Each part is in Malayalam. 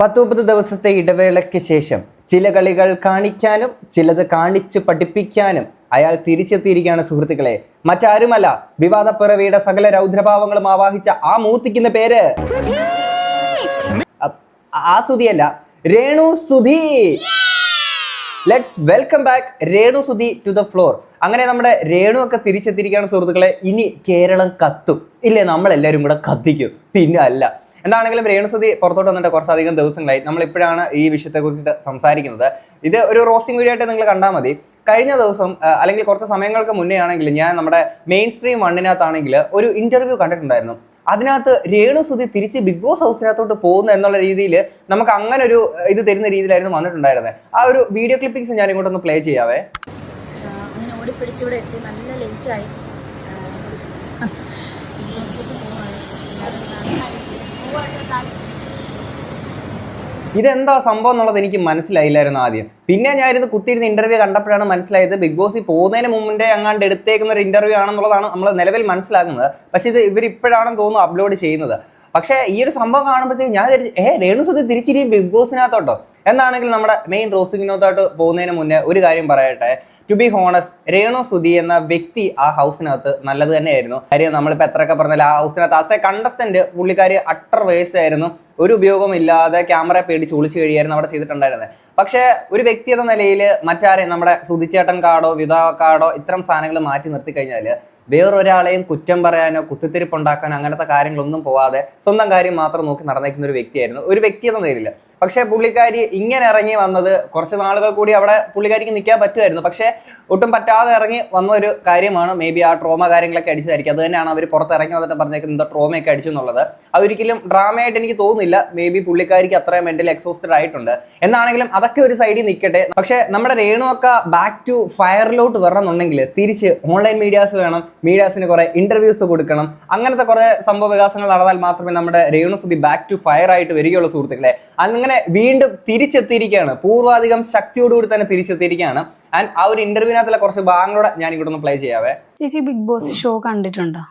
പത്ത് മുപ്പത് ദിവസത്തെ ഇടവേളയ്ക്ക് ശേഷം ചില കളികൾ കാണിക്കാനും ചിലത് കാണിച്ച് പഠിപ്പിക്കാനും അയാൾ തിരിച്ചെത്തിയിരിക്കുകയാണ് സുഹൃത്തുക്കളെ. മറ്റാരുമല്ല വിവാദ പിറവിയുടെ സകല രൗദ്രഭാവങ്ങളും ആവാഹിച്ച ആ മൂത്തിക്കുന്ന പേര്. ആ സുധിയല്ല Renu Sudhi. Let's welcome back Renu Sudhi to the floor അങ്ങനെ നമ്മുടെ രേണു ഒക്കെ തിരിച്ചെത്തിയിരിക്കുകയാണ് സുഹൃത്തുക്കളെ. ഇനി കേരളം കത്തും. ഇല്ലേ നമ്മളെല്ലാവരും കൂടെ കത്തിക്കും. പിന്നെ അല്ല എന്താണെങ്കിലും രേണുസുതി പുറത്തോട്ട് വന്നിട്ട് കുറച്ചധികം ദിവസങ്ങളായി. നമ്മൾ ഇപ്പോഴാണ് ഈ വിഷയത്തെ കുറിച്ചിട്ട് സംസാരിക്കുന്നത്. ഇത് ഒരു റോസ്റ്റിംഗ് വീഡിയോ ആയിട്ട് നിങ്ങൾ കണ്ടാൽ മതി. കഴിഞ്ഞ ദിവസം അല്ലെങ്കിൽ കുറച്ച് സമയങ്ങൾക്ക് മുന്നേ ആണെങ്കിൽ ഞാൻ നമ്മുടെ മെയിൻ സ്ട്രീം വണ്ണിനകത്താണെങ്കിൽ ഒരു ഇന്റർവ്യൂ കണ്ടിട്ടുണ്ടായിരുന്നു. അതിനകത്ത് രേണുസുതി തിരിച്ച് ബിഗ് ബോസ് ഹൗസിനകത്തോട്ട് പോകുന്നു എന്നുള്ള രീതിയിൽ നമുക്ക് അങ്ങനെ ഒരു ഇത് തരുന്ന രീതിയിലായിരുന്നു വന്നിട്ടുണ്ടായിരുന്നത് ആ ഒരു വീഡിയോ ക്ലിപ്പിംഗ്സ് ഞാൻ ഇങ്ങോട്ടൊന്ന് പ്ലേ ചെയ്യാവേ. അങ്ങനെ ഓടിപ്പിടിച്ച് ഇവിടെ നല്ല ലേറ്റായി ഇതെന്താ സംഭവം എന്നുള്ളത് എനിക്ക് മനസ്സിലായില്ലായിരുന്നു ആദ്യം. പിന്നെ ഞാൻ ഇരുന്ന് കുത്തിയിരുന്ന ഇന്റർവ്യൂ കണ്ടപ്പോഴാണ് മനസ്സിലായത് ബിഗ് ബോസിൽ പോകുന്നതിന് മുമ്പേ അങ്ങാണ്ട് എടുത്തേക്കുന്ന ഒരു ഇന്റർവ്യൂ ആണെന്നുള്ളതാണ് നമ്മൾ നിലവിൽ മനസ്സിലാക്കുന്നത്. പക്ഷേ ഇത് ഇവർ ഇപ്പോഴാണെന്ന് തോന്നുന്നു അപ്ലോഡ് ചെയ്യുന്നത്. പക്ഷേ ഈ ഒരു സംഭവം കാണുമ്പോഴത്തേക്ക് ഞാൻ ഏ രേണുസുതി തിരിച്ചിരിക്കും ബിഗ് ബോസിനകത്തോട്ടോ എന്നാണെങ്കിൽ നമ്മുടെ മെയിൻ റോസിങ്ങിനകത്തോട്ട് പോകുന്നതിന് മുന്നേ ഒരു കാര്യം പറയട്ടെ. To be honest Renu Sudhi എന്ന വ്യക്തി ആ ഹൗസിനകത്ത് നല്ലത് തന്നെയായിരുന്നു. കാര്യം നമ്മളിപ്പോൾ എത്രയൊക്കെ പറഞ്ഞാൽ ആ ഹൗസിനകത്ത് ആസ് എ കണ്ടസ്റ്റന്റ് പുള്ളിക്കാരി അട്ടർ വേസ്റ്റ് ആയിരുന്നു. ഒരു ഉപയോഗം ഇല്ലാതെ ക്യാമറ പേടിച്ച് ഒളിച്ചു കഴിയായിരുന്നു അവിടെ ചെയ്തിട്ടുണ്ടായിരുന്നത്. പക്ഷേ ഒരു വ്യക്തി എന്ന നിലയിൽ മറ്റാരെയും നമ്മുടെ സുധിച്ചേട്ടൻ കാർഡോ വിധവ കാർഡോ ഇത്തരം സാധനങ്ങൾ മാറ്റി നിർത്തി കഴിഞ്ഞാൽ വേറൊരാളെയും കുറ്റം പറയാനോ കുത്തിത്തിരിപ്പുണ്ടാക്കാനോ അങ്ങനത്തെ കാര്യങ്ങളൊന്നും പോവാതെ സ്വന്തം കാര്യം മാത്രം നോക്കി നടന്നേക്കുന്ന ഒരു വ്യക്തിയായിരുന്നു. ഒരു വ്യക്തി എന്ന നിലയിൽ പക്ഷേ പുള്ളിക്കാരി ഇങ്ങനെ ഇറങ്ങി വന്നത് കുറച്ച് നാളുകൾ കൂടി അവിടെ പുള്ളിക്കാരിക്ക് നിൽക്കാൻ പറ്റുമായിരുന്നു. പക്ഷേ ഒട്ടും പറ്റാതെ ഇറങ്ങി വന്ന ഒരു കാര്യമാണ് മേ ബി ആ ട്രോമ കാര്യങ്ങളൊക്കെ അടിച്ചതായിരിക്കും. അത് തന്നെയാണ് അവർ പുറത്തിറങ്ങി വന്നിട്ട് പറഞ്ഞേക്കുന്നത് എന്താ ട്രോമയൊക്കെ അടിച്ചു എന്നുള്ളത്. അതൊരിക്കലും ഡ്രാമയായിട്ട് എനിക്ക് തോന്നുന്നില്ല. മേ ബി പുള്ളിക്കാരിക്ക് അത്രയും മെന്റലി എക്സോസ്റ്റഡ് ആയിട്ടുണ്ട്. എന്നാണെങ്കിലും അതൊക്കെ ഒരു സൈഡിൽ നിൽക്കട്ടെ. പക്ഷേ നമ്മുടെ രേണുവൊക്കെ ബാക്ക് ടു ഫയറിലോട്ട് വരണമെന്നുണ്ടെങ്കിൽ തിരിച്ച് ഓൺലൈൻ മീഡിയാസ് വേണം. മീഡിയാസിന് കുറേ ഇന്റർവ്യൂസ് കൊടുക്കണം. അങ്ങനത്തെ കുറേ സംഭവ വികാസങ്ങൾ നടന്നാൽ മാത്രമേ നമ്മുടെ Renu Sudhi back to fire ആയിട്ട് വരികയുള്ളൂ സുഹൃത്തുക്കളെ. അങ്ങനെ വീണ്ടും തിരിച്ചെത്തിയിരിക്കുകയാണ്. പൂർവാധികം ശക്തിയോടുകൂടി തന്നെ തിരിച്ചെത്തിയിരിക്കുകയാണ്. ആൻഡ് ആ ഒരു ഇന്റർവ്യൂവിനകത്തുള്ള കുറച്ച് ഭാഗങ്ങളോടെ ഞാൻ ഇവിടെ ഒന്ന് പ്ലേ ചെയ്യാവേ. ചേച്ചി ബിഗ് ബോസ് ഷോ കണ്ടിട്ടുണ്ടോ?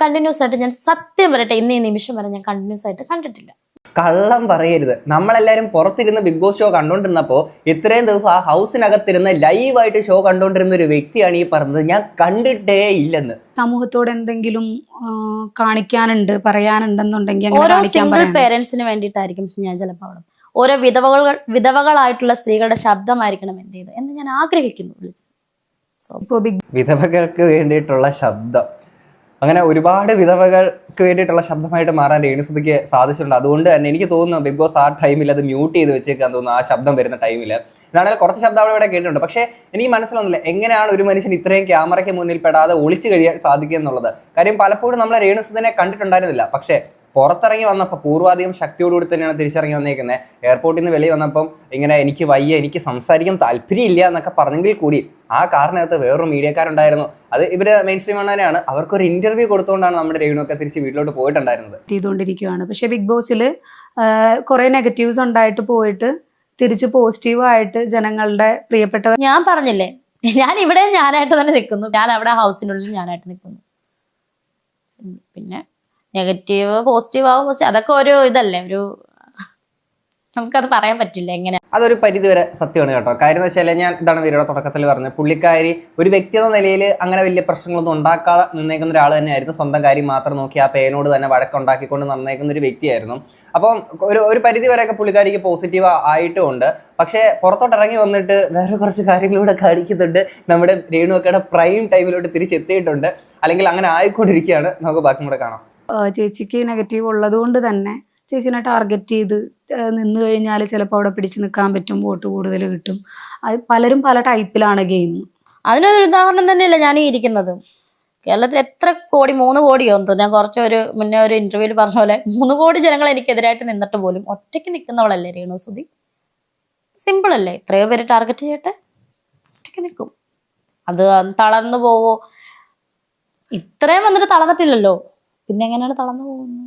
കണ്ടിന്യൂസ് ആയിട്ട് ഞാൻ സത്യം പറയട്ടെ ഇന്നേ ഈ നിമിഷം വരെ ഞാൻ കണ്ടിന്യൂസ് ആയിട്ട് കണ്ടിട്ടില്ല. കള്ളം പറയരുത്. നമ്മളെല്ലാരും പുറത്തിരുന്ന് ബിഗ് ബോസ് ഷോ കണ്ടോണ്ടിരുന്നപ്പോ ഇത്രയും ദിവസം ആ ഹൗസിനകത്തിരുന്ന് ലൈവായിട്ട് ഷോ കണ്ടോണ്ടിരുന്ന ഒരു വ്യക്തിയാണ് ഈ പറഞ്ഞത്. ഞാൻ കണ്ടിട്ടേ ഇല്ലെന്ന്. സമൂഹത്തോട് എന്തെങ്കിലും കാണിക്കാനുണ്ട് പറയാനുണ്ടെന്നുണ്ടെങ്കിൽ ഓരോ സിംഗിൾ പേരൻസിന് വേണ്ടിയിട്ടായിരിക്കും ഞാൻ ചിലപ്പോൾ അവിടെ ഓരോ വിധവകൾ വിധവകളായിട്ടുള്ള സ്ത്രീകളുടെ ശബ്ദമായിരിക്കണം എന്റെ ഇത് എന്ന് ഞാൻ ആഗ്രഹിക്കുന്നു വിളിച്ചു. വിധവകൾക്ക് വേണ്ടിയിട്ടുള്ള ശബ്ദം. അങ്ങനെ ഒരുപാട് വിധവകൾക്ക് വേണ്ടിയിട്ടുള്ള ശബ്ദമായിട്ട് മാറാൻ രേണുസുതിക്ക് സാധിച്ചിട്ടുണ്ട്. അതുകൊണ്ട് തന്നെ എനിക്ക് തോന്നുന്നു ബിഗ് ബോസ് ആ ടൈമിൽ അത് മ്യൂട്ട് ചെയ്ത് വെച്ചേക്കാൻ തോന്നുന്നു ആ ശബ്ദം വരുന്ന ടൈമിൽ എന്നാണെങ്കിൽ കുറച്ച് ശബ്ദം അവിടെ ഇവിടെ കേട്ടിട്ടുണ്ട്. പക്ഷേ എനിക്ക് മനസ്സിലൊന്നുമില്ല എങ്ങനെയാണ് ഒരു മനുഷ്യൻ ഇത്രയും ക്യാമറയ്ക്ക് മുന്നിൽ പെടാതെ ഒളിച്ചു കഴിയാൻ സാധിക്കുക എന്നുള്ളത്. കാര്യം പലപ്പോഴും നമ്മൾ രേണുസുതിനെ കണ്ടിട്ടുണ്ടായിരുന്നില്ല. പക്ഷേ പുറത്തിറങ്ങി വന്നപ്പോൾ പൂർവാധികം ശക്തിയോടുകൂടി തന്നെയാണ് തിരിച്ചിറങ്ങി വന്നേക്കുന്നത്. എയർപോർട്ടിൽ നിന്ന് വെളിയിൽ വന്നപ്പം ഇങ്ങനെ എനിക്ക് വയ്യ എനിക്ക് സംസാരിക്കാൻ താല്പര്യമില്ല എന്നൊക്കെ പറഞ്ഞെങ്കിൽ കൂടി ആ കാറിനകത്ത് വേറൊരു മീഡിയക്കാരുണ്ടായിരുന്നു. അത് ഇവർ മെയിൻ സ്ട്രീം തന്നെയാണ് അവർക്കൊരു ഇന്റർവ്യൂ കൊടുത്തുകൊണ്ടാണ് നമ്മുടെ രേണുവൊക്കെ തിരിച്ച് വീട്ടിലോട്ട് പോയിട്ടുണ്ടായിരുന്നത്. ചെയ്തുകൊണ്ടിരിക്കുകയാണ്. പക്ഷേ ബിഗ് ബോസിൽ കുറേ നെഗറ്റീവ്സ് ഉണ്ടായിട്ട് പോയിട്ട് തിരിച്ച് പോസിറ്റീവായിട്ട് ജനങ്ങളുടെ പ്രിയപ്പെട്ടവർ ഞാൻ പറഞ്ഞില്ലേ ഞാൻ ഇവിടെ ഞാനായിട്ട് തന്നെ നിൽക്കുന്നു. ഞാൻ അവിടെ ഹൗസിനുള്ളിൽ ഞാനായിട്ട് നിൽക്കുന്നു. പിന്നെ നെഗറ്റീവ് പോസിറ്റീവ് ആവും പക്ഷെ അതൊക്കെ ഒരു ഇതല്ലേ? ഒരു നമുക്കത് പറയാൻ പറ്റില്ല എങ്ങനെ. അതൊരു പരിധിവരെ സത്യമാണ് കേട്ടോ. കാര്യം എന്ന് വെച്ചാൽ ഞാൻ ഇതാണ് വീരയുടെ തുടക്കത്തിൽ പറഞ്ഞത്. പുള്ളിക്കാരി ഒരു വ്യക്തി എന്ന നിലയിൽ അങ്ങനെ വലിയ പ്രശ്നങ്ങളൊന്നും ഉണ്ടാക്കാതെ നിന്നേക്കുന്ന ഒരാൾ തന്നെയായിരുന്നു. സ്വന്തം കാര്യം മാത്രം നോക്കി ആ പേനോട് തന്നെ വഴക്കുണ്ടാക്കിക്കൊണ്ട് നന്നേക്കുന്ന ഒരു വ്യക്തിയായിരുന്നു. അപ്പം ഒരു ഒരു പരിധി വരെയൊക്കെ പുള്ളിക്കാരിക്ക് പോസിറ്റീവ് ആയിട്ടുമുണ്ട് പക്ഷേ പുറത്തോട്ട് ഇറങ്ങി വന്നിട്ട് വേറെ കുറച്ച് കാര്യങ്ങളിലൂടെ കാണിക്കുന്നുണ്ട്. നമ്മുടെ രേണുവക്കയുടെ പ്രൈം ടൈമിലോട്ട് തിരിച്ചെത്തിയിട്ടുണ്ട്. അല്ലെങ്കിൽ അങ്ങനെ ആയിക്കൊണ്ടിരിക്കുകയാണ്. നമുക്ക് ബാക്കി കൂടെ കാണാം. ചേച്ചിക്ക് നെഗറ്റീവ് ഉള്ളത് കൊണ്ട് തന്നെ ചേച്ചിനെ ടാർഗറ്റ് ചെയ്ത് നിന്ന് കഴിഞ്ഞാൽ ചിലപ്പോൾ അവിടെ പിടിച്ച് നിൽക്കാൻ പറ്റും വോട്ട് കൂടുതൽ കിട്ടും. അത് പലരും പല ടൈപ്പിലാണ് ഗെയിം അതിനൊരു ഉദാഹരണം തന്നെയല്ല ഞാൻ ഇരിക്കുന്നത്. കേരളത്തിൽ എത്ര കോടി മൂന്ന് കോടിയോ എന്തോ ഞാൻ കുറച്ച് ഒരു മുന്നേ ഒരു ഇന്റർവ്യൂവിൽ പറഞ്ഞ പോലെ മൂന്ന് കോടി ജനങ്ങൾ എനിക്കെതിരായിട്ട് നിന്നിട്ട് പോലും ഒറ്റയ്ക്ക് നിൽക്കുന്നവളല്ലേ രേണു സുധി? സിമ്പിൾ അല്ലേ? ഇത്രയോ പേര് ടാർഗറ്റ് ചെയ്യട്ടെ? ഒറ്റയ്ക്ക് നിൽക്കും. അത് തളർന്നു പോവോ? ഇത്രയും വന്നിട്ട് തളർന്നിട്ടില്ലല്ലോ? പിന്നെ എങ്ങനെയാണ് തളർന്നു പോകുന്നത്?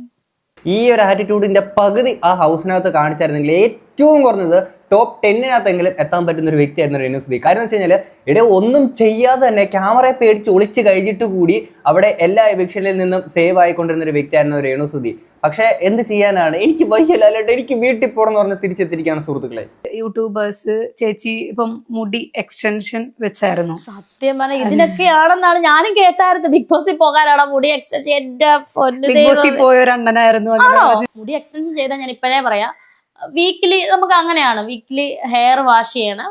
ഈ ഒരു ആറ്റിറ്റ്യൂഡിന്റെ പകുതി ആ ഹൗസിനകത്ത് കാണിച്ചായിരുന്നെങ്കിൽ ഏറ്റവും കുറഞ്ഞത് ടോപ്പ് ടെന്നിനകത്തെങ്കിലും എത്താൻ പറ്റുന്ന ഒരു വ്യക്തിയായിരുന്നു രേണു സുധി കാരണം വെച്ച് കഴിഞ്ഞാൽ ഇവിടെ ഒന്നും ചെയ്യാതെ തന്നെ ക്യാമറയെ പേടിച്ച് ഒളിച്ച് കഴിഞ്ഞിട്ട് കൂടി അവിടെ എല്ലാ എവിക്ഷനിൽ നിന്നും സേവ് ആയിക്കൊണ്ടിരുന്ന ഒരു വ്യക്തിയായിരുന്നു രേണു സുധി പക്ഷെ എന്ത് ചെയ്യാനാണ്? എനിക്ക് വയ്യല്ല അല്ലാണ്ട് എനിക്ക് വീട്ടിൽ പോകണം എന്ന് പറഞ്ഞ് തിരിച്ചെത്തിരിക്കുകയാണ് സുഹൃത്തുക്കളെ. യൂട്യൂബേഴ്സ് ചേച്ചി ഇപ്പം മുടി എക്സ്റ്റൻഷൻ വെച്ചായിരുന്നു. സത്യം പറഞ്ഞാൽ ഇതിനൊക്കെയാണെന്നാണ് ഞാനും കേട്ടായിരുന്നു ബിഗ് ബോസിൽ പോകാനാണോ മുടി എക്സ്റ്റൻഷൻ എന്റെ പൊന്നു ബിഗ് ബോസിൽ. പോയ ഒരു അണ്ണനായിരുന്നു. മുടി എക്സ്റ്റൻഷൻ ചെയ്താൽ ഞാൻ ഇപ്പഴേ പറയാം. വീക്കിലി നമുക്ക് അങ്ങനെയാണ്. വീക്കിലി ഹെയർ വാഷ് ചെയ്യണം.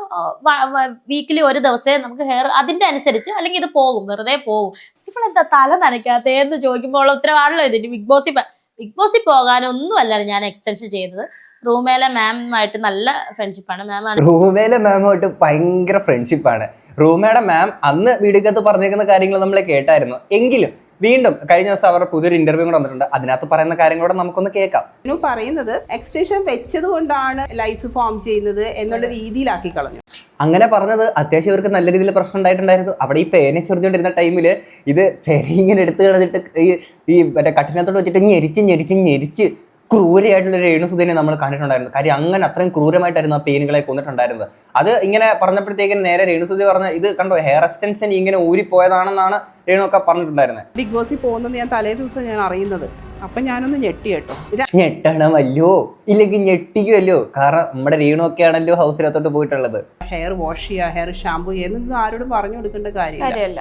വീക്കിലി ഒരു ദിവസേ നമുക്ക് ഹെയർ അതിന്റെ അനുസരിച്ച് അല്ലെങ്കിൽ ഇത് പോകും. വെറുതെ പോകും. ഇവളെന്താ തല നനയ്ക്കാത്തേ എന്ന് ചോദിക്കുമ്പോൾ ഉള്ള ഉത്തരവാണല്ലോ ഇതിന്. ബിഗ് ബോസിൽ ബിഗ് ബോസിൽ പോകാനൊന്നും അല്ല ഞാൻ എക്സ്റ്റൻഷൻ ചെയ്തത്. റൂമേലെ മാമുമായിട്ട് നല്ല ഫ്രണ്ട്ഷിപ്പാണ് മാമാണ് റൂമേലെ മാമുമായിട്ട് ഭയങ്കര ഫ്രണ്ട്ഷിപ്പാണ് റൂമയുടെ മാം അന്ന് വീടുകത്ത് പറഞ്ഞേക്കുന്ന കാര്യങ്ങൾ നമ്മളെ കേട്ടായിരുന്നു. എങ്കിലും വീണ്ടും കഴിഞ്ഞ ദിവസം അവരുടെ പുതിയൊരു ഇന്റർവ്യൂ കൂടെ വന്നിട്ടുണ്ട്. അതിനകത്ത് പറയുന്ന കാര്യങ്ങളൂടെ നമുക്കൊന്ന് കേൾക്കാം. ഇനി പറയുന്നത് എക്സ്റ്റൻഷൻ വെച്ചത് കൊണ്ടാണ് ലൈസ് ഫോം ചെയ്യുന്നത് എന്നുള്ള രീതിയിലാക്കി കളഞ്ഞു. അങ്ങനെ പറഞ്ഞത് അത്യാവശ്യം ഇവർക്ക് നല്ല രീതിയിൽ പ്രശ്നം ഉണ്ടായിട്ടുണ്ടായിരുന്നു. അവിടെ ഈ പേനെ ചെറുതുകൊണ്ടിരുന്ന ടൈമിൽ ഇത് പേന ഇങ്ങനെ എടുത്ത് കളഞ്ഞിട്ട് ഈ ഈ മറ്റേ കഠിനത്തോട് വെച്ചിട്ട് ഞെരിച്ച് ഞെരിച്ച് ഞെരിച്ച് ക്രൂരമായിട്ടുള്ള ഒരു രേണുസുധീനെ നമ്മൾ കണ്ടിട്ടുണ്ടായിരുന്നു. കാര്യം അങ്ങനെ അത്രയും ക്രൂരമായിട്ടായിരുന്നു ആ പേനുകളെ കൊന്നിട്ടുണ്ടായിരുന്നത്. അത് ഇങ്ങനെ പറഞ്ഞപ്പോഴത്തേക്കും നേരെ രേണുസുധി പറഞ്ഞ ഇത് കണ്ടോ ഹെയർ എക്സ്റ്റൻഷൻ ഇങ്ങനെ ഊരിപ്പോയതാണെന്നാണ് രേണു ഒക്കെ പറഞ്ഞിട്ടുണ്ടായിരുന്നത്. ബിഗ് ബോസിൽ പോകുന്നത് ഞാൻ തലേ ദിവസം ഞാൻ അറിയുന്നത്. അപ്പൊ ഞാനൊന്ന് ഞെട്ടി കേട്ടോ. ഞെട്ടണമല്ലോ? ഇല്ലെങ്കിൽ ഞെട്ടിക്കുമല്ലോ കാരണം നമ്മുടെ രേണു ഒക്കെ ആണല്ലോ ഹൗസിനകത്തോട്ട് പോയിട്ടുള്ളത്. ഹെയർ വാഷ് ചെയ്യുക ഹെയർ ഷാമ്പു എന്നൊന്നും ആരോടും പറഞ്ഞു കൊടുക്കേണ്ട കാര്യമില്ല.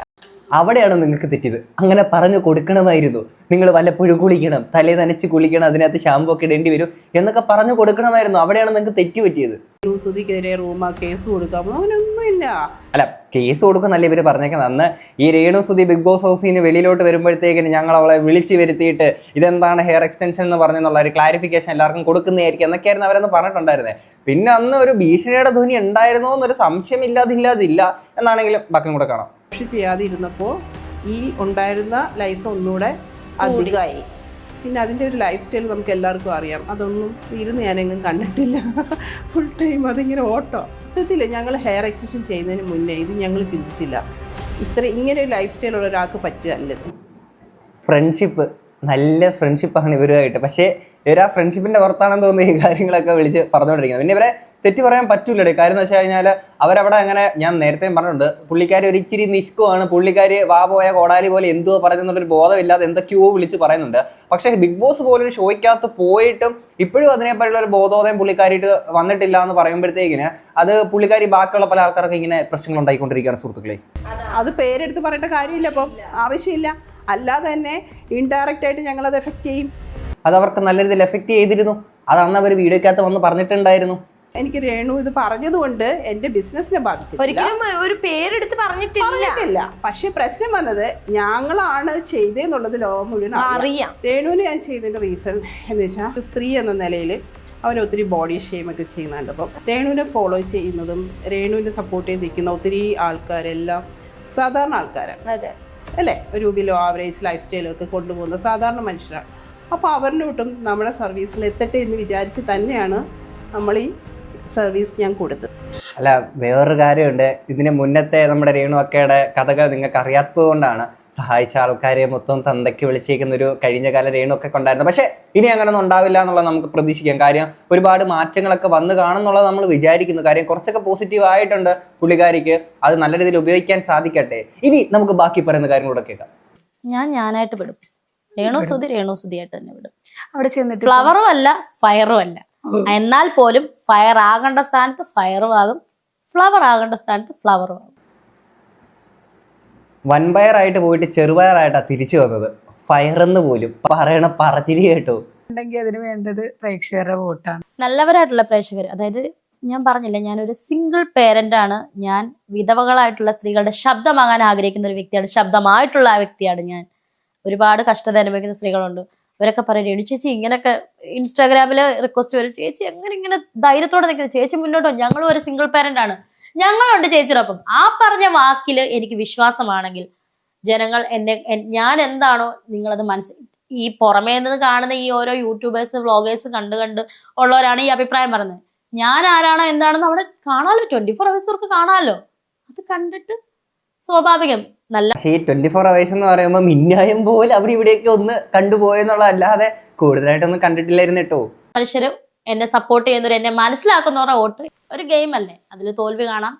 അവിടെയാണ് നിങ്ങൾക്ക് തെറ്റിയത്? അങ്ങനെ പറഞ്ഞു കൊടുക്കണമായിരുന്നു. നിങ്ങൾ വല്ലപ്പോഴും കുളിക്കണം തലേ നനച്ച് കുളിക്കണം അതിനകത്ത് ഷാമ്പു ഒക്കെ ഇടേണ്ടി വരും എന്നൊക്കെ പറഞ്ഞു കൊടുക്കണമായിരുന്നു. അവിടെയാണ് നിങ്ങൾക്ക് തെറ്റ് പറ്റിയത്. സുധിക്കെതിരെ റൂമ കേസ് കൊടുക്കാം. അങ്ങനെയൊന്നുമില്ല അല്ല കേസ് കൊടുക്കുന്നല്ല ഇവർ പറഞ്ഞേക്കുന്നത്. അന്ന് ഈ രേണു സുധി ബിഗ് ബോസ് ഹൗസിന് വെളിയിലോട്ട് വരുമ്പോഴത്തേക്കിന് ഞങ്ങൾ അവളെ വിളിച്ചു വരുത്തിയിട്ട് ഇതെന്താണ് ഹെയർ എക്സ്റ്റൻഷൻ എന്ന് പറഞ്ഞെന്നുള്ള ഒരു ക്ലാരിഫിക്കേഷൻ എല്ലാവർക്കും കൊടുക്കുന്നതായിരിക്കും എന്നൊക്കെയായിരുന്നു അവരെന്ന് പറഞ്ഞിട്ടുണ്ടായിരുന്നത് പിന്നെ അന്ന് ഒരു ഭീഷണിയുടെ ധ്വനി ഉണ്ടായിരുന്നോ എന്നൊരു സംശയം ഇല്ലാതില്ലാതില്ല എന്നാണെങ്കിലും ബാക്കി കൂടെ കാണാം. ചെയ്യാതിരുന്നപ്പോൾ ചെയ്യാതെ ഈ ഉണ്ടായിരുന്ന ലൈസ ഒന്നുകൂടെ അധികമായി പിന്നെ അതിന്റെ ഒരു ലൈഫ് സ്റ്റൈൽ നമുക്ക് എല്ലാവർക്കും അറിയാം. അതൊന്നും ഇരുന്ന് ഞാനെങ്ങും കണ്ടിട്ടില്ല. ഫുൾ ടൈം അതിങ്ങനെ ഓട്ടോ. സത്യത്തിൽ ഞങ്ങൾ ഹെയർ എക്സ്റ്റൻഷൻ ചെയ്യുന്നതിന് മുന്നേ ഇത് ഞങ്ങൾ ചിന്തിച്ചില്ല. ഇത്ര ഇങ്ങനെ ഒരു ലൈഫ് സ്റ്റൈൽ ഉള്ള ഒരാൾക്ക് പറ്റിയതല്ലത്. ഫ്രണ്ട്ഷിപ്പ് നല്ല ഫ്രണ്ട്ഷിപ്പാണ് ഇവരുമായിട്ട്. പക്ഷേ ഇവർ ആ ഫ്രണ്ട്ഷിപ്പിന്റെ പുറത്താണെന്ന് തോന്നുന്നു ഈ കാര്യങ്ങളൊക്കെ വിളിച്ച് പറഞ്ഞുകൊണ്ടിരിക്കുന്നത്. പിന്നെ ഇവരെ തെറ്റി പറയാൻ പറ്റൂലേ കാര്യം എന്ന് വെച്ച് കഴിഞ്ഞാൽ അവരവിടെ അങ്ങനെ ഞാൻ നേരത്തെ പറഞ്ഞിട്ടുണ്ട്. പുള്ളിക്കാരി ഒരു ഇച്ചിരി നിഷ്കുവാണ്. പുള്ളിക്കാരി വാ പോയ കോടാലി പോലെ എന്തോ പറയുന്നുള്ളൊരു ബോധമില്ലാതെ എന്തൊക്കെയോ വിളിച്ച് പറയുന്നുണ്ട്. പക്ഷേ ബിഗ് ബോസ് പോലൊരു ഷോയ്ക്കകത്ത് പോയിട്ടും ഇപ്പോഴും അതിനെപ്പറ്റിയുള്ള ഒരു ബോധോദയം പുള്ളിക്കാരിയിട്ട് വന്നിട്ടില്ല എന്ന് പറയുമ്പോഴത്തേക്കിന് അത് പുള്ളിക്കാരി ബാക്കിയുള്ള പല ആൾക്കാർക്ക് ഇങ്ങനെ പ്രശ്നങ്ങൾ ഉണ്ടായിക്കൊണ്ടിരിക്കുകയാണ് സുഹൃത്തുക്കളെ. അത് പേരെടുത്ത് പറയേണ്ട കാര്യമില്ല അപ്പം ആവശ്യമില്ല. അല്ലാതെ തന്നെ ഇൻഡയറക്റ്റ് ആയിട്ട് ഞങ്ങളത് എഫക്റ്റ് ചെയ്യും. അത് അവർക്ക് നല്ല രീതിയിൽ എഫക്റ്റ് ചെയ്തിരുന്നു. അത് അന്ന് അവർ വീഡിയോക്കകത്ത് വന്ന് പറഞ്ഞിട്ടുണ്ടായിരുന്നു. എനിക്ക് രേണു ഇത് പറഞ്ഞതുകൊണ്ട് എന്റെ ബിസിനസ്സിനെ ബാധിച്ചിട്ടില്ല. ഒരിക്കലും ഒരു പേരെടുത്ത് പറഞ്ഞിട്ടില്ല. പക്ഷെ പ്രശ്നം വന്നത് ഞങ്ങളാണ് ചെയ്തതെന്നുള്ളത് ലോകം മുഴുവൻ അറിയാം. രേണുവിന് ഞാൻ ചെയ്തതിന്റെ റീസൺ എന്ന് വെച്ചാൽ ഒരു സ്ത്രീ എന്ന നിലയിൽ അവൻ ഒത്തിരി ബോഡി ഷെയിം ഒക്കെ ചെയ്യുന്നുണ്ട്. അപ്പം രേണുവിനെ ഫോളോ ചെയ്യുന്നതും രേണുവിനെ സപ്പോർട്ട് ചെയ്ത് നിൽക്കുന്ന ഒത്തിരി ആൾക്കാരെല്ലാം സാധാരണ ആൾക്കാരാണ്. അതെ. അല്ലേ? ഒരു ബിലോ ആവറേജ് ലൈഫ് സ്റ്റൈലോ ഒക്കെ കൊണ്ടുപോകുന്ന സാധാരണ മനുഷ്യരാണ് അപ്പോൾ അവരിലോട്ടും നമ്മുടെ സർവീസിൽ എത്തട്ടെ എന്ന് വിചാരിച്ച് തന്നെയാണ് നമ്മൾ ഈ സർവീസ് ഞാൻ കൊടുത്തത്. അല്ല വേറൊരു കാര്യമുണ്ട്. ഇതിന് മുന്നത്തെ നമ്മുടെ രേണു അക്കയുടെ കഥകൾ നിങ്ങൾക്ക് അറിയാത്തത് കൊണ്ടാണ് സഹായിച്ച ആൾക്കാരെ മൊത്തം തന്തയ്ക്ക് വിളിച്ചേക്കുന്ന ഒരു കഴിഞ്ഞ കാല രേണുവൊക്കെ ഒക്കെ കൊണ്ടായിരുന്നു. പക്ഷേ ഇനി അങ്ങനെയൊന്നും ഉണ്ടാവില്ല എന്നുള്ളത് നമുക്ക് പ്രതീക്ഷിക്കാം. കാര്യം ഒരുപാട് മാറ്റങ്ങളൊക്കെ വന്നു കാണുന്നുള്ളത് നമ്മൾ വിചാരിക്കുന്നു. കാര്യം കുറച്ചൊക്കെ പോസിറ്റീവ് ആയിട്ടുണ്ട് പുള്ളിക്കാരിക്ക്. അത് നല്ല രീതിയിൽ ഉപയോഗിക്കാൻ സാധിക്കട്ടെ. ഇനി നമുക്ക് ബാക്കി പറയുന്ന കാര്യങ്ങളൂടെ കേൾക്കാം. ഞാൻ ഞാനായിട്ട് വിടും. രേണു സുതി രേണു സുതിയായിട്ട് തന്നെ വിടും. അവിടെ ചെന്നിട്ട് ഫ്ലവറും അല്ല ഫയറും അല്ല. എന്നാൽ പോലും ഫയർ ആകേണ്ട സ്ഥാനത്ത് ഫയറും ആകും. ഫ്ലവർ ആകേണ്ട സ്ഥാനത്ത് ഫ്ലവറും ആകും. വൻപയറായിട്ട് പോയിട്ട് ചെറുപയറായിട്ടാണ് തിരിച്ചു വന്നത്. ഫയറെന്ന് പോലും പറയണ പറച്ചിരി കേട്ടോ. ഉണ്ടെങ്കിൽ അതിന് വേണ്ടത് പ്രേക്ഷകരുടെ വോട്ടാണ് നല്ലവരായിട്ടുള്ള പ്രേക്ഷകർ അതായത് ഞാൻ പറഞ്ഞില്ല ഒരു സിംഗിൾ പേരന്റ് ആണ്. ഞാൻ വിധവകളായിട്ടുള്ള സ്ത്രീകളുടെ ശബ്ദമാകാൻ ആഗ്രഹിക്കുന്ന ഒരു വ്യക്തിയാണ് ശബ്ദമായിട്ടുള്ള ആ വ്യക്തിയാണ് ഞാൻ. ഒരുപാട് കഷ്ടത അനുഭവിക്കുന്ന സ്ത്രീകളുണ്ട്. അവരൊക്കെ പറയും രേണു ചേച്ചി ഇങ്ങനെയൊക്കെ ഇൻസ്റ്റാഗ്രാമിൽ റിക്വസ്റ്റ് വരും. ചേച്ചി എങ്ങനെ ഇങ്ങനെ ധൈര്യത്തോടെ നിൽക്കുന്നത് ചേച്ചി മുന്നോട്ടോ ഞങ്ങളും ഒരു സിംഗിൾ പേരന്റ് ആണ്. ഞങ്ങളുണ്ട് ചേച്ചിയോടൊപ്പം. ആ പറഞ്ഞ വാക്കിൽ എനിക്ക് വിശ്വാസമാണെങ്കിൽ ജനങ്ങൾ എന്നെ ഞാൻ എന്താണോ നിങ്ങളത് മനസ്സിൽ ഈ പുറമേ നിന്ന് കാണുന്ന ഈ ഓരോ യൂട്യൂബേഴ്സ് വ്ളോഗേഴ്സ് കണ്ട് കണ്ട് ഉള്ളവരാണ് ഈ അഭിപ്രായം പറയുന്നത്. ഞാൻ ആരാണോ എന്താണെന്ന് അവിടെ കാണാലോ. ട്വന്റി ഫോർ അവേഴ്സ് കാണാലോ. അത് കണ്ടിട്ട് സ്വാഭാവികം. നല്ല പക്ഷേ ഈ ട്വന്റി ഫോർ അവേഴ്സ് എന്ന് പറയുമ്പോൾ മിന്നായം പോലെ അവിടെ ഇവിടെയൊക്കെ ഒന്ന് കണ്ടുപോയെന്നുള്ളതല്ലാതെ കൂടുതലായിട്ടൊന്നും കണ്ടിട്ടില്ലായിരുന്നു കേട്ടോ. മനുഷ്യര് എന്നെ സപ്പോർട്ട് ചെയ്യുന്നവർ എന്നെ മനസ്സിലാക്കുന്നവരുടെ വോട്ട്. ഒരു ഗെയിം അല്ലേ? അതിൽ തോൽവി കാണാം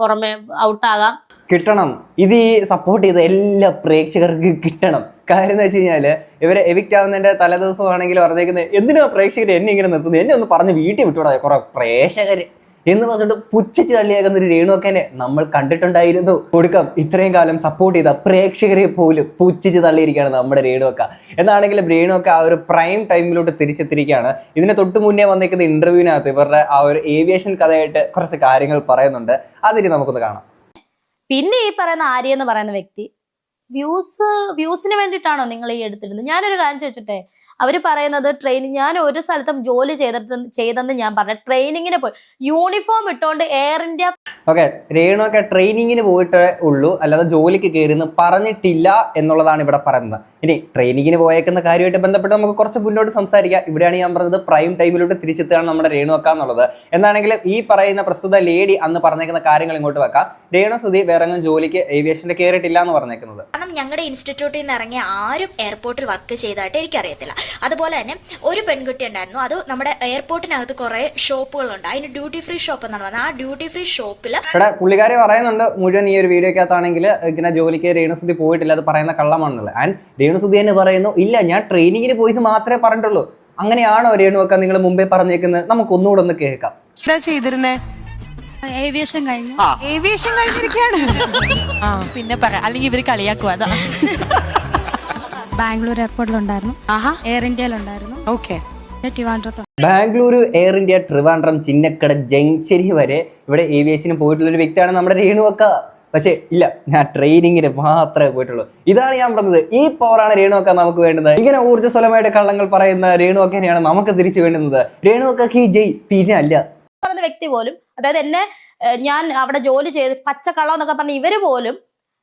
പുറമെ ഔട്ടാകാം കിട്ടണം. ഇത് ഈ സപ്പോർട്ട് ചെയ്ത എല്ലാ പ്രേക്ഷകർക്ക് കിട്ടണം. കാര്യം എന്ന് വെച്ച് കഴിഞ്ഞാൽ ഇവരെ എവിക്റ്റ് ആവുന്നതിന്റെ തലേദിവസമാണെങ്കിൽ പറഞ്ഞേക്കുന്നത് എന്തിനാ പ്രേക്ഷകർ എന്നെ ഇങ്ങനെ നിർത്തുന്നത്? എന്നെ ഒന്ന് പറഞ്ഞ് വീട്ടിൽ വിട്ടുകൂടാ കുറെ പ്രേക്ഷകര്. എന്ന് പറഞ്ഞിട്ട് പുച്ഛിച്ച് തള്ളിയാക്കുന്ന ഒരു രേണുവൊക്കെ നമ്മൾ കണ്ടിട്ടുണ്ടായിരുന്നു. കൊടുക്കാം ഇത്രയും കാലം സപ്പോർട്ട് ചെയ്ത പ്രേക്ഷകരെ പോലും പുച്ഛിച്ച് തള്ളിയിരിക്കുകയാണ് നമ്മുടെ രേണുവൊക്കെ. എന്നാണെങ്കിലും രേണുവൊക്കെ ആ ഒരു പ്രൈം ടൈമിലോട്ട് തിരിച്ചെത്തിരിക്കുകയാണ് ഇതിന് തൊട്ട് മുന്നേ വന്നിരിക്കുന്ന ഇന്റർവ്യൂവിനകത്ത് ഇവരുടെ ആ ഒരു ഏവിയേഷൻ കഥയായിട്ട് കുറച്ച് കാര്യങ്ങൾ പറയുന്നുണ്ട്. അതിന് നമുക്കൊന്ന് കാണാം. പിന്നെ ഈ പറയുന്ന ആര്യ എന്ന് പറയുന്ന വ്യക്തി വ്യൂസ് വ്യൂസിന് വേണ്ടിയിട്ടാണോ നിങ്ങൾ ഈ എടുത്തിരുന്നത് ഞാനൊരു കാര്യം ചോദിച്ചിട്ടെ അവർ പറയുന്നത് ട്രെയിനിങ് ഞാൻ ഒരു സ്ഥലത്തും ജോലി ചെയ്തിട്ട് ചെയ്തെന്ന് ഞാൻ പറഞ്ഞു ട്രെയിനിങ്ങിന് പോയി. യൂണിഫോം ഇട്ടുകൊണ്ട് എയർ ഇന്ത്യ ഓക്കെ രേണുവൊക്കെ ട്രെയിനിങ്ങിന് പോയിട്ടേ ഉള്ളൂ. അല്ലാതെ ജോലിക്ക് കയറിയെന്ന് പറഞ്ഞിട്ടില്ല എന്നുള്ളതാണ് ഇവിടെ പറയുന്നത്. ഇനി ട്രെയിനിങ്ങിന് പോയേക്കുന്ന കാര്യമായിട്ട് ബന്ധപ്പെട്ട് നമുക്ക് കുറച്ച് മുന്നോട്ട് സംസാരിക്കാം. ഇവിടെയാണ് ഞാൻ പറഞ്ഞത് പ്രൈം ടൈമിലോട്ട് തിരിച്ചെത്തുകയാണ് നമ്മുടെ രേണുവക്ക എന്നുള്ളത്. എന്നാണെങ്കിലും ഈ പറയുന്ന പ്രസ്തുത ലേഡി അന്ന് പറഞ്ഞേക്കുന്ന കാര്യങ്ങൾ ഇങ്ങോട്ട് വെക്കാം. രേണു സുധി വേറെ ജോലിക്ക് ഏവിയേഷന്റെ കയറിയിട്ടില്ല എന്ന് പറഞ്ഞേക്കുന്നത്. കാരണം ഞങ്ങളുടെ ഇൻസ്റ്റിറ്റ്യൂട്ടിൽ നിന്ന് ഇറങ്ങിയ ആരും എയർപോർട്ടിൽ വർക്ക് ചെയ്തതായിട്ട് എനിക്കറിയത്തില്ല. അതുപോലെ തന്നെ ഒരു പെൺകുട്ടി ഉണ്ടായിരുന്നു. അത് നമ്മുടെ എയർപോർട്ടിനകത്ത് കുറേ ഷോപ്പുകളുണ്ട് അതിന് ഡ്യൂട്ടി ഫ്രീ ഷോപ്പ് എന്നാണ് പറഞ്ഞത്. ആ ഡ്യൂട്ടി ഫ്രീ ഷോപ്പിൽ ഇവിടെ പുള്ളിക്കാരി പറയുന്നുണ്ട് മുഴുവൻ ഈ ഒരു വീഡിയോക്കകത്താണെങ്കിൽ ഇങ്ങനെ ജോലിക്ക് രേണുസുതി പോയിട്ടില്ല അത് പറയുന്ന കള്ളമാണെന്നുള്ളത്. ആൻഡ് രേണുസുതി തന്നെ പറയുന്നു ഇല്ല ഞാൻ ട്രെയിനിങ്ങിന് പോയത് മാത്രമേ പറഞ്ഞിട്ടുള്ളൂ. അങ്ങനെയാണോ രേണുവൊക്കെ നിങ്ങൾ മുമ്പേ പറഞ്ഞേക്കുന്നത്? നമുക്ക് ഒന്നുകൂടെ ഒന്ന് കേൾക്കാം. എന്താ ചെയ്തിരുന്നേ? ഏവിയേഷൻ കഴിഞ്ഞു. ഏവിയേഷൻ കഴിഞ്ഞിരിക്കുകയാണ് ആ പിന്നെ പറ അല്ലെങ്കിൽ ഇവർ കളിയാക്കുക അതാ. ബാംഗ്ലൂർ എയർപോർട്ടിലുണ്ടായിരുന്നു ആഹാ. Air ഇന്ത്യയിലുണ്ടായിരുന്നു okay Bengaluru Air India Trivandrum Chinnakada ജംഗ്ഷനി വരെ ഇവിടെ ഏവിയേഷന് പോയിട്ടുള്ള ഒരു വ്യക്തിയാണ് നമ്മുടെ രേണുവക്ക. പക്ഷേ ഇല്ല ഞാൻ ട്രെയിനിങ്ങിന് മാത്രമേ പോയിട്ടുള്ളൂ. ഇതാണ് ഞാൻ പറഞ്ഞത്. ഈ പവറാണ് രേണുവക്ക നമുക്ക് വേണ്ടത്. ഇങ്ങനെ ഊർജസ്വലമായിട്ട് കള്ളങ്ങൾ പറയുന്ന രേണുവക്കനെയാണ് നമുക്ക് തിരിച്ചു വേണ്ടുന്നത്. രേണുവക്ക ഹി ജയ് പിന്നെ അല്ല. പറഞ്ഞ വ്യക്തി പോലും അതായത് എന്നെ ഞാൻ അവിടെ ജോലി ചെയ്ത് പച്ചക്കള്ളം എന്നൊക്കെ പറഞ്ഞ ഇവർ പോലും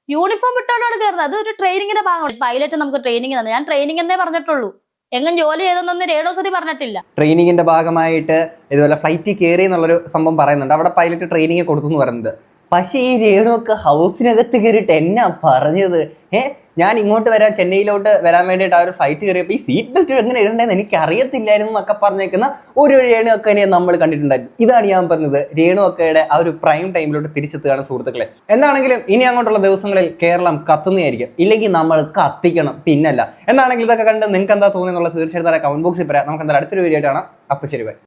യൂണിഫോം ഇട്ടോണ്ടാണ് കയറുന്നത് അത് ഒരു ട്രെയിനിങ്ങിന്റെ ഭാഗമാണ് പൈലറ്റ് നമുക്ക് ട്രെയിനിങ് തന്നെ ഞാൻ ട്രെയിനിങ് എന്നേ പറഞ്ഞിട്ടുള്ളൂ. എങ്ങും ജോലി ചെയ്തെന്നൊന്നും രേണുസതി പറഞ്ഞിട്ടില്ല. ട്രെയിനിങ്ങിന്റെ ഭാഗമായിട്ട് ഇതുപോലെ ഫ്ലൈറ്റിൽ കയറി എന്നുള്ളൊരു സംഭവം പറയുന്നുണ്ട്. അവിടെ പൈലറ്റ് ട്രെയിനിങ് കൊടുത്തു എന്ന് പറയുന്നത് പക്ഷേ ഈ രേണുവൊക്കെ ഹൗസിനകത്ത് കയറിയിട്ട് എന്നാ പറഞ്ഞത്? ഏ ഞാൻ ഇങ്ങോട്ട് വരാൻ ചെന്നൈയിലോട്ട് വരാൻ വേണ്ടിയിട്ട് ആ ഒരു ഫ്ലൈറ്റ് കയറിയപ്പോൾ ഈ സീറ്റ് ബെൽറ്റ് എങ്ങനെ ഇടണ്ടെന്ന് എനിക്ക് അറിയത്തില്ലായിരുന്നു എന്നൊക്കെ പറഞ്ഞേക്കുന്ന ഒരു രേണുവക്കനെ നമ്മൾ കണ്ടിട്ടുണ്ടായിരുന്നു. ഇതാണ് ഞാൻ പറഞ്ഞത് രേണുവക്കയുടെ ആ ഒരു പ്രൈം ടൈമിലോട്ട് തിരിച്ചെത്തുകയാണ് സുഹൃത്തുക്കളെ. എന്താണെങ്കിലും ഇനി അങ്ങോട്ടുള്ള ദിവസങ്ങളിൽ കേരളം കത്തുന്നതായിരിക്കും. ഇല്ലെങ്കിൽ നമ്മൾ കത്തിക്കണം പിന്നല്ല. എന്താണെങ്കിലും ഇതൊക്കെ കണ്ട് നിങ്ങൾക്ക് എന്താ തോന്നുന്നുള്ളത് തീർച്ചയായിട്ടും കമന്റ് ബോക്സിൽ പറയാം. നമുക്ക് എന്തായാലും അടുത്തൊരു വീഡിയോ ആയിട്ടാണ് അപ്പോൾ ശരി